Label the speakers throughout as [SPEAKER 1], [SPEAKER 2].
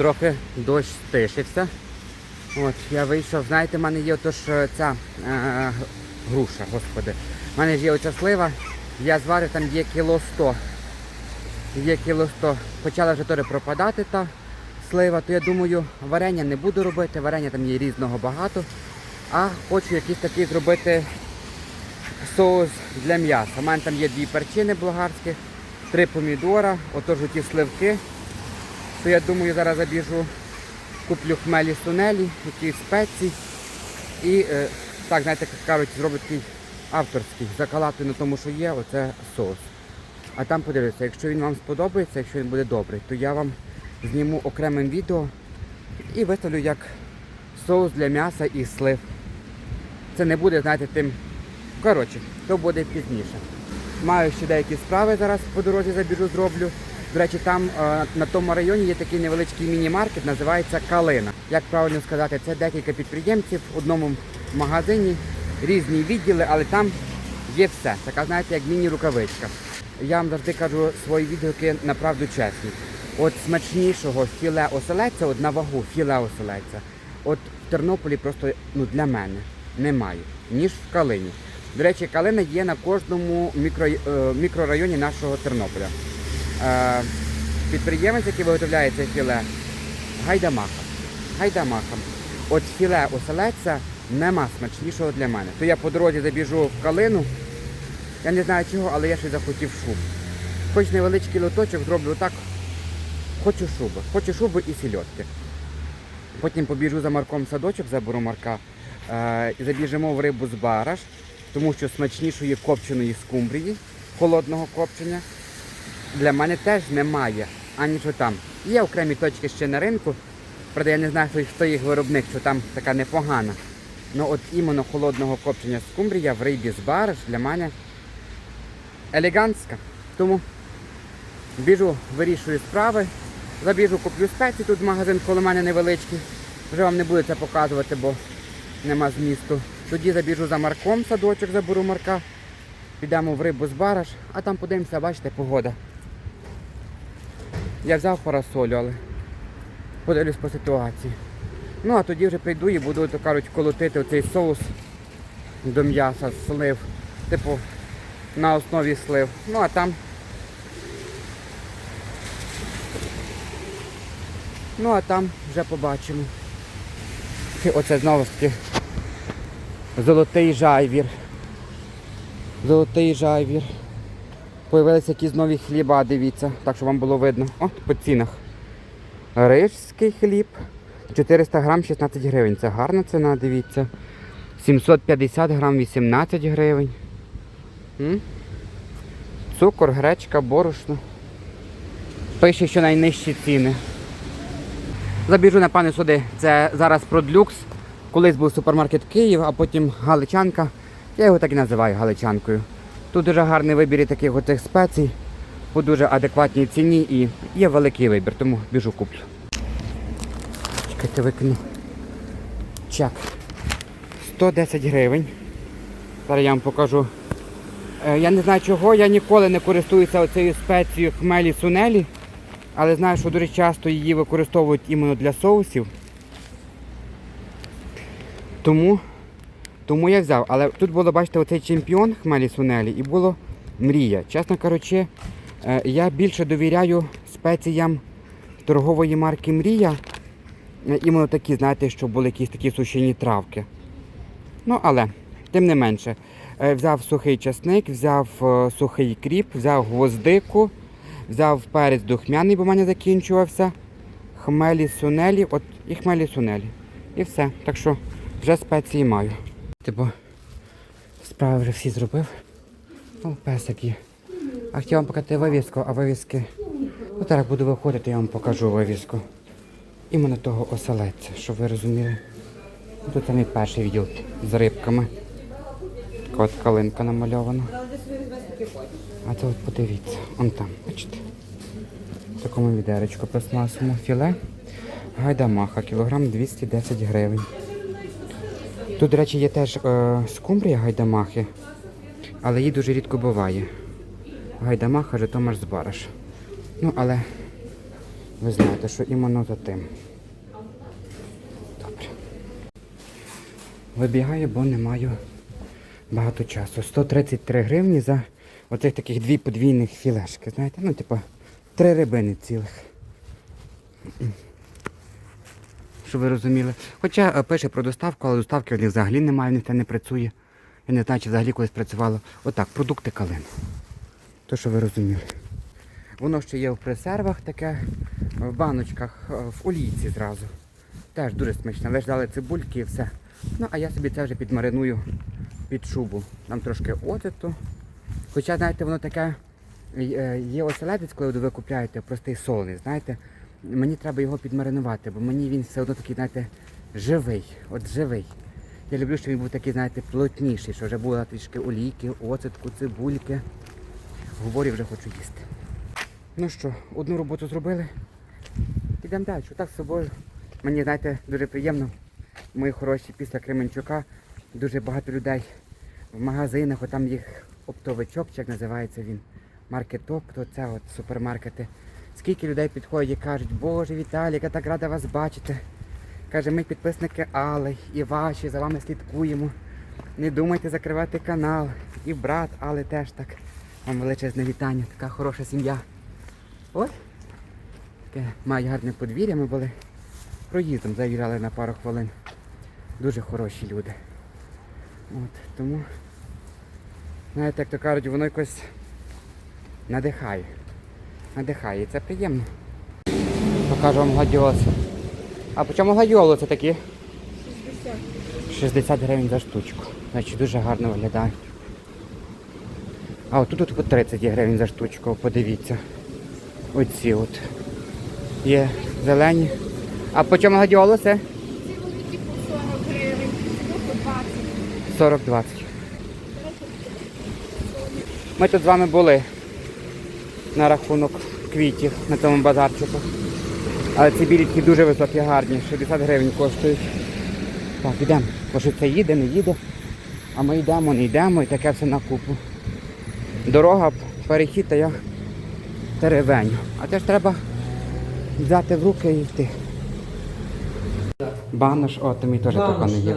[SPEAKER 1] трохи дощ стишився. От, я вийшов, знаєте, в мене є отож е, ця е, груша, господи. У мене ж є оця слива, я зварив, там є кіло 100. Є кіло 100. Почала вже теж пропадати та слива, то я думаю, варення не буду робити, варення там є різного багато. А хочу якийсь такий зробити соус для м'яса. У мене там є дві перчини болгарських, три помідора, отож ті сливки. То я думаю, зараз забіжу, куплю хмелі сунелі, якісь спеції. І е, так, знаєте, як кажуть, зроблю такий авторський, закалати на тому, що є, оце соус. А там подивлюся, якщо він вам сподобається, якщо він буде добрий, то я вам зніму окремим відео і виставлю як соус для м'яса і слив. Це не буде, знаєте, тим. Коротше, то буде пізніше. Маю ще деякі справи зараз по дорозі забіжу, зроблю. До речі, там е, на тому районі є такий невеличкий міні-маркет, називається Калина. Як правильно сказати, це декілька підприємців в одному магазині, різні відділи, але там є все. Така, знаєте, як міні-рукавичка. Я вам завжди кажу свої відгуки направду чесні. От смачнішого філе оселеця, от на вагу філе оселеця, от в Тернополі просто ну, для мене немає, ніж в Калині. До речі, калина є на кожному мікро, е, мікрорайоні нашого Тернополя. Підприємець, який виготовляє це філе, гайдамаха. Гайдамаха. От філе оселедця нема смачнішого для мене. То я по дорозі забіжу в калину. Я не знаю чого, але я ще захотів шуб. Хоч невеличкий лоточок зроблю так. Хочу шуби. Хочу шуби і сільотки. Потім побіжу за Марком садочок, заберу Марка е, і забіжимо в рибу з бараш, тому що смачнішої копченої скумбрії, холодного копчення, для мене теж немає, ані що там. Є окремі точки ще на ринку, правда я не знаю, хто- їх виробник, що там така непогана. Ну от іменно холодного копчення скумбрія в рибі з бараш для мене елегантська. Тому біжу, вирішую справи. Забіжу, куплю спеції, тут магазин коло мене невеличкий. Вже вам не буду це показувати, бо нема змісту. Тоді забіжу за Марком, садочок заберу Марка. Підемо в рибу з бараш, а там подивимося, бачите, погода. Я взяв парасолю, але подивлюсь по ситуації. Ну а тоді вже прийду і буду, то кажуть, колотити оцей соус до м'яса, слив. Типу на основі слив. Ну а там. Ну а там вже побачимо. Чи Оце знову ж таки золотий жайвір. Золотий жайвір. Появилися якісь нові хліба, дивіться, так що вам було видно. От по цінах. Рижський хліб. 400 грам 16 гривень. Це гарна ціна, дивіться. 750 грам 18 гривень. М? Цукор, гречка, борошно. Пише, що найнижчі ціни. Забіжу, напевне, сюди. Це зараз продлюкс. Колись був супермаркет Київ, а потім Галичанка. Я його так і називаю Галичанкою. Тут дуже гарний вибір таких оцих спецій по дуже адекватній ціні і є великий вибір, тому біжу куплю. Чекайте, викину. Чак. 110 гривень. Зараз я вам покажу. Е, Я не знаю чого, я ніколи не користуюся цією спецією хмелі сунелі, але знаю, що дуже часто її використовують іменно для соусів. Тому, тому я взяв. Але тут було, бачите, оцей чемпіон хмелі сунелі і було мрія. Чесно кажучи, е, я більше довіряю спеціям торгової марки Мрія. Е, Іменно такі, знаєте, що були якісь такі сушені травки. Ну, але, тим не менше, Е, взяв сухий часник, взяв сухий кріп, взяв гвоздику, взяв перець духмяний, бо в мене закінчувався. Хмелі сунелі, от і хмелі сунелі. І все. Так що вже спеції маю. Типу, справи вже всі зробив. О, песик є. А хотів вам показати вивіску, а вивіски. Ну, зараз буду виходити, я вам покажу вивіску. Іменно того оселедця, щоб ви розуміли. Ну, Тут самий перший відділ з рибками. Така от калинка намальована. А це от подивіться, он там, бачите? В такому відеречку пластмасовому філе. Гайдамаха, кілограм 210 гривень. Тут, до речі, є теж е, скумбрія гайдамахи, але її дуже рідко буває. Гайдамаха, Житомир з Бараш. Ну, але ви знаєте, що іменно за тим. Добре. Вибігаю, бо не маю багато часу. 133 гривні за оцих таких дві подвійних філешки. Знаєте, ну, типу, три рибини цілих. Щоб ви розуміли. Хоча е, пише про доставку, але доставки у них взагалі немає, в них не працює. Я не знаю, чи взагалі колись працювало. Отак, продукти калин. То, що ви розуміли. Воно ще є в пресервах таке, в баночках, е, в олійці зразу. Теж дуже смачне. Лиш дали цибульки і все. Ну, а я собі це вже підмариную під шубу. Там трошки оцету. Хоча, знаєте, воно таке, е, є оселедець, коли ви купляєте простий солений, знаєте, мені треба його підмаринувати, бо мені він все одно такий, знаєте, живий. От живий. Я люблю, щоб він був такий, знаєте, плотніший, що вже було трішки олійки, оцетку, цибульки. Говорю, вже хочу їсти. Ну що, одну роботу зробили. Підемо далі. Так з собою. Мені, знаєте, дуже приємно. Мої хороші після Кременчука. Дуже багато людей в магазинах, там їх оптовичок, як називається він. Маркетоп, то це от супермаркети. Скільки людей підходять і кажуть, Боже, Віталік, я так рада вас бачити. Каже, ми підписники Алли і ваші, за вами слідкуємо. Не думайте закривати канал. І брат Алли теж так. Вам величезне вітання, така хороша сім'я. Ось. Таке має гарне подвір'я, ми були проїздом, заїжджали на пару хвилин. Дуже хороші люди. От, тому, знаєте, як то кажуть, воно якось надихає. Надихає, це приємно. Покажу вам гладіолуси. А по чому гладіолуси такі? 60. 60 гривень за штучку. Значить дуже гарно виглядають. А отут от по 30 гривень за штучку, подивіться. Оці от. Є зелені. А по чому гладіолуси?
[SPEAKER 2] Ці великі по 40 гривень, по 20.
[SPEAKER 1] 40-20. Ми тут з вами були на рахунок квітів на цьому базарчику. Але ці білітки дуже високі, гарні, 60 гривень коштують. Так, йдемо. Бо що це їде, не їде. А ми йдемо, не йдемо і таке все на купу. Дорога, перехід, та я теревеню. А теж треба взяти в руки і йти. Банош, о, то мій теж не є.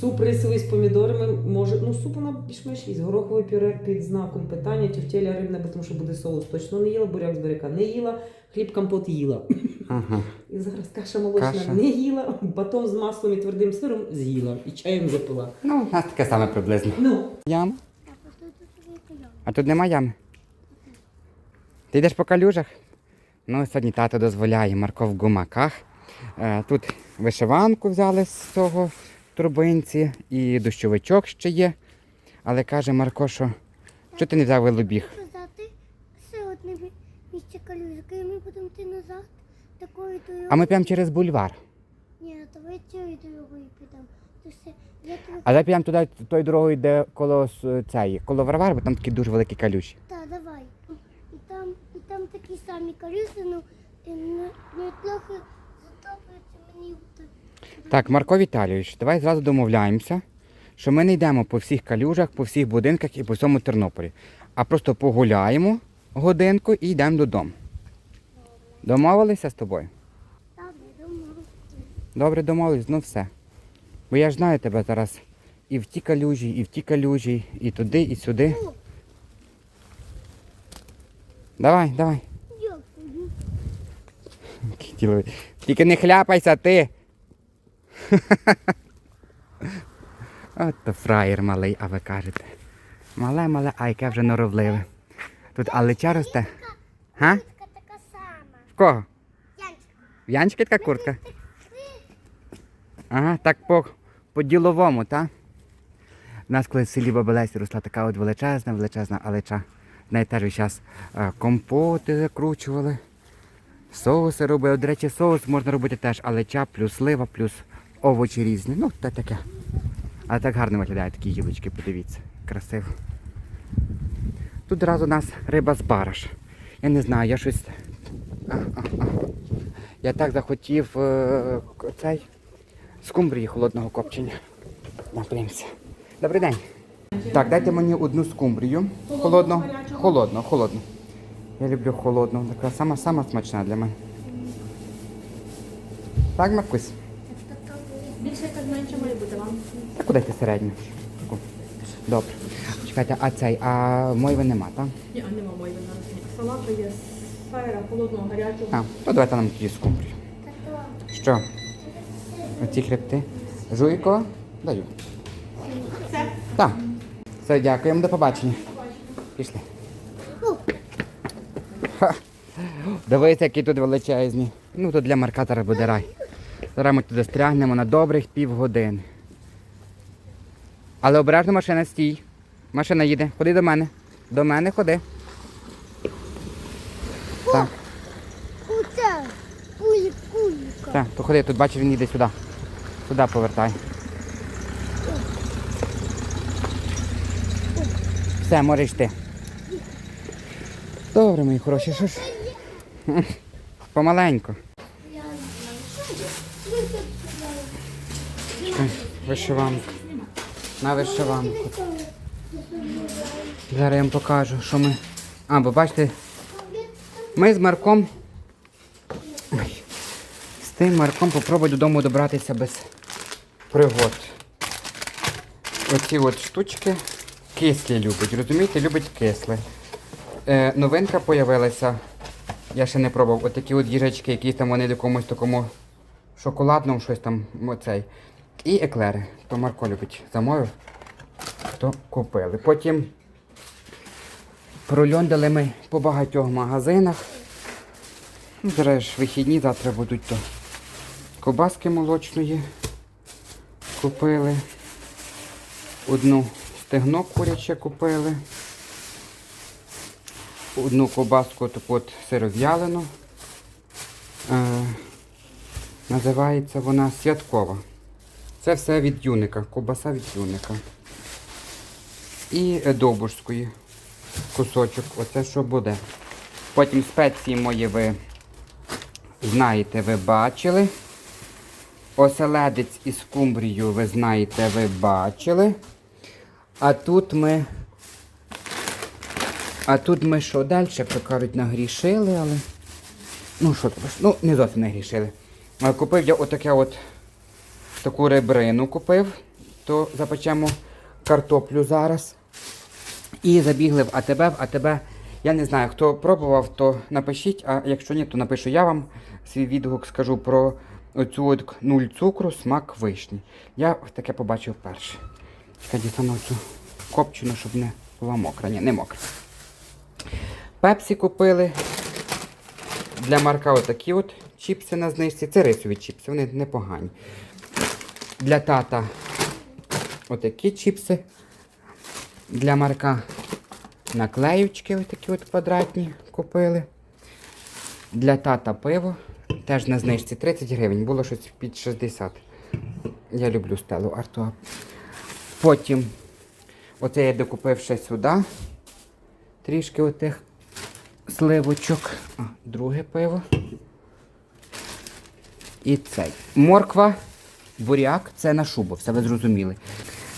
[SPEAKER 3] Суп рисовий з помідорами може. Ну, суп вона більш-менш їсть. Гороховий пюре під знаком питання, тівтєля рибне, бо тому що буде соус. Точно не їла, буряк з буряка не їла, хліб компот їла.
[SPEAKER 1] Ага.
[SPEAKER 3] І зараз каша молочна
[SPEAKER 1] Каша.
[SPEAKER 3] не їла, батон з маслом і твердим сиром з'їла і чаєм запила.
[SPEAKER 1] Ну, у нас таке саме приблизно.
[SPEAKER 3] Ну,
[SPEAKER 1] Яма? А тут нема ями. Ти йдеш по калюжах? Ну, сьогодні тато дозволяє Марко в гумаках. Е, Тут вишиванку взяли з цього турбинці і дощовичок ще є. Але каже Марко, що що ти не взяв велобіг?
[SPEAKER 2] Ми будемо йти назад такою дорогою.
[SPEAKER 1] А ми прямо через бульвар.
[SPEAKER 2] Ні, давай цією дорогою підемо. То.
[SPEAKER 1] Але прямо туди тою дорогою йде коло цієї, коло Варвари, бо там такі дуже великі калюші.
[SPEAKER 2] Так, давай. І там, і там такі самі калюжі, ну, і не, не трохи затоплюються мені. в та-
[SPEAKER 1] Так, Марко Віталійович, давай зразу домовляємося, що ми не йдемо по всіх калюжах, по всіх будинках і по всьому Тернополі, а просто погуляємо годинку і йдемо додому. Домовилися з тобою? Добре, домовились, ну все. Бо я ж знаю тебе зараз і в ті калюжі, і в ті калюжі, і туди, і сюди. Давай, давай. Тільки не хляпайся ти. От то фраєр малий, а ви кажете. Мале, мале, а яке вже норовливе. Тут алеча росте. Га?
[SPEAKER 2] Куртка така сама.
[SPEAKER 1] В кого? В Янчики така куртка? Ага, так по, по діловому, так? У нас колись в селі Бабелесі росла така от величезна, величезна алеча. В неї теж зараз компоти закручували, соуси робили. До речі, соус можна робити теж алеча, плюс слива, плюс овочі різні. Ну, та таке. Але так гарно виглядають такі гілочки, подивіться. Красиво. Тут одразу у нас риба з бараш. Я не знаю, я щось. А, а, а. Я так захотів е, цей скумбрії холодного копчення. Напрямся. Добрий день. Так, дайте мені одну скумбрію. Холодну. Холодну, холодну. Я люблю холодну. Така сама сама смачна для мене. Так, Маркусь?
[SPEAKER 4] Менше має бути вам.
[SPEAKER 1] Та Куди ти середню? Таку. Добре. Чекайте, а цей, а мойви нема, так?
[SPEAKER 4] Ні, а нема мої зараз. Салату є з сайра, холодного, гарячого.
[SPEAKER 1] А, то давайте нам тоді скумбрію. Що? Оці хребти? Жуйко? Даю.
[SPEAKER 4] Все.
[SPEAKER 1] Так. Все, дякуємо, до побачення. Пішли. Ха. Дивіться, які тут величезні. Ну, тут для маркатора буде рай. Зараз ми туди стрягнемо на добрих півгодини. Але обережно машина стій. Машина їде. Ходи до мене. До мене ходи. Так,
[SPEAKER 2] Оце. Кулі, кулька.
[SPEAKER 1] так, то ходи, тут бачиш, він їде сюди. Сюди повертай. Все, можеш йти. Добре, мої хороші, що ж? Помаленьку.
[SPEAKER 2] Я знаю.
[SPEAKER 1] Чекай, Вишиванка. На вишиванку. Зараз я вам покажу, що ми. А, бо бачите, ми з Марком. З тим Марком попробуй додому добратися без пригод. Оці от штучки кислі любить, розумієте, любить кисле. Е, новинка появилася. Я ще не пробував. Отакі от їжачки, які там вони в якомусь такому шоколадному щось там оцей. І еклери. То Марко любить замовив, то купили. Потім прольондали ми по багатьох магазинах. Зараз вихідні, завтра будуть то ковбаски молочної. Купили. Одну стегно куряче купили. Одну ковбаску таку от сиров'ялену. Е, називається вона святкова. Це все від юника, ковбаса від юника. І довбушської кусочок, оце що буде. Потім спеції мої ви знаєте, ви бачили. Оселедець із кумбрію, ви знаєте, ви бачили. А тут ми. А тут ми що далі, кажуть, нагрішили, але. Ну що ну не зовсім нагрішили. А Купив я отаке от таку ребрину купив, то запечемо картоплю зараз. І забігли в АТБ, в АТБ. Я не знаю, хто пробував, то напишіть, а якщо ні, то напишу я вам свій відгук, скажу про оцю от нуль цукру, смак вишні. Я таке побачив перше. Чекай, дістану цю копчину, щоб не була мокра. Ні, не мокра. Пепсі купили. Для Марка отакі от чіпси на знижці. Це рисові чіпси, вони непогані. Для тата отакі чіпси. Для Марка наклеючки такі от квадратні купили. Для тата пиво. Теж на знижці 30 гривень, було щось під 60. Я люблю стелу Артуа. Потім оце я докупив ще сюди. Трішки отих сливочок. А, друге пиво. І цей. Морква, буряк це на шубу, все ви зрозуміли.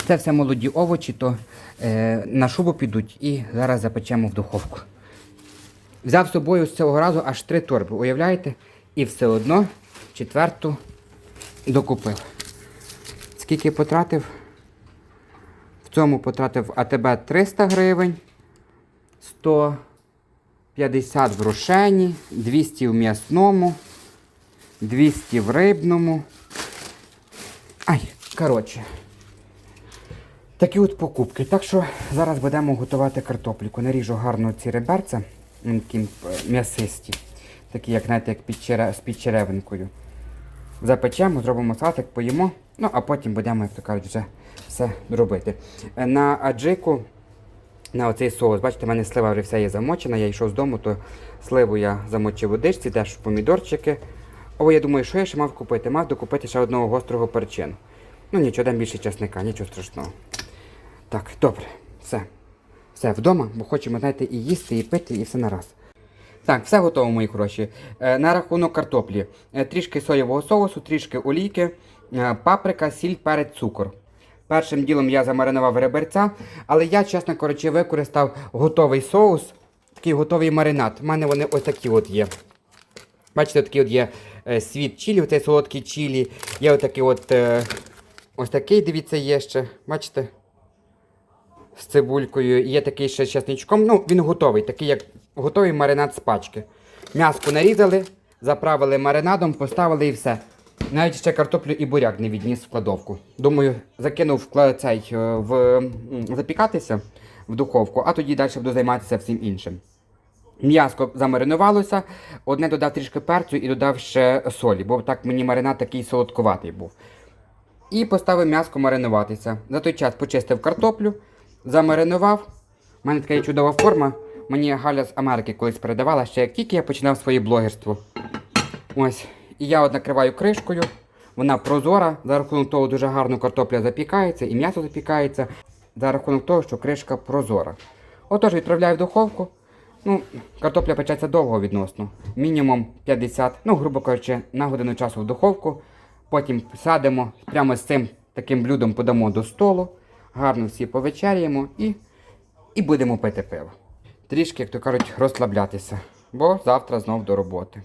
[SPEAKER 1] Це все молоді овочі, то е, на шубу підуть і зараз запечемо в духовку. Взяв з собою з цього разу аж три торби, уявляєте? І все одно четверту докупив. Скільки потратив? В цьому потратив АТБ 300 гривень, 150 в рошені, 200 в м'ясному, 200 в рибному. Ай, коротше. Такі от покупки. Так що зараз будемо готувати картопліку. Наріжу гарно ці реберця, такі м'ясисті, такі, як знаєте, як під чере- з під. Запечемо, зробимо салатик, поїмо, ну а потім будемо, як то кажуть, вже все робити. Е, На аджику, на оцей соус, бачите, в мене слива вже вся є замочена, я йшов з дому, то сливу я замочив в водичці, теж помідорчики. О, я думаю, що я ще мав купити? Мав докупити ще одного гострого перчину. Ну нічого, дам більше часника, нічого страшного. Так, добре, все. Все, вдома, бо хочемо, знаєте, і їсти, і пити, і все нараз. Так, все готово, мої хороші. Е, на рахунок картоплі. Е, трішки соєвого соусу, трішки олійки, е, паприка, сіль, перець, цукор. Першим ділом я замаринував реберця, але я, чесно кажучи, використав готовий соус, такий готовий маринад. У мене вони ось такі от є. Бачите, такі от є світ чилі, оцей солодкий чилі. Є отакий от, е, ось такий, дивіться, є ще. Бачите? З цибулькою. Є такий ще з чесничком. Ну, він готовий, такий як готовий маринад з пачки. М'яско нарізали, заправили маринадом, поставили і все. Навіть ще картоплю і буряк не відніс в кладовку. Думаю, закинув цей е, в запікатися в духовку, а тоді далі буду займатися всім іншим. М'яско замаринувалося, одне додав трішки перцю і додав ще солі, бо так мені маринад такий солодкуватий був. І поставив м'яско маринуватися. За той час почистив картоплю, замаринував. У мене така є чудова форма. Мені Галя з Америки колись передавала, ще як тільки я починав своє блогерство. Ось. І я от накриваю кришкою. Вона прозора, за рахунок того дуже гарно картопля запікається і м'ясо запікається, за рахунок того, що кришка прозора. Отож, відправляю в духовку. Ну, картопля печеться довго відносно. Мінімум 50, ну, грубо кажучи, на годину часу в духовку. Потім садимо, прямо з цим таким блюдом подамо до столу. Гарно всі повечеряємо і, і будемо пити пиво. Трішки, як то кажуть, розслаблятися, бо завтра знов до роботи.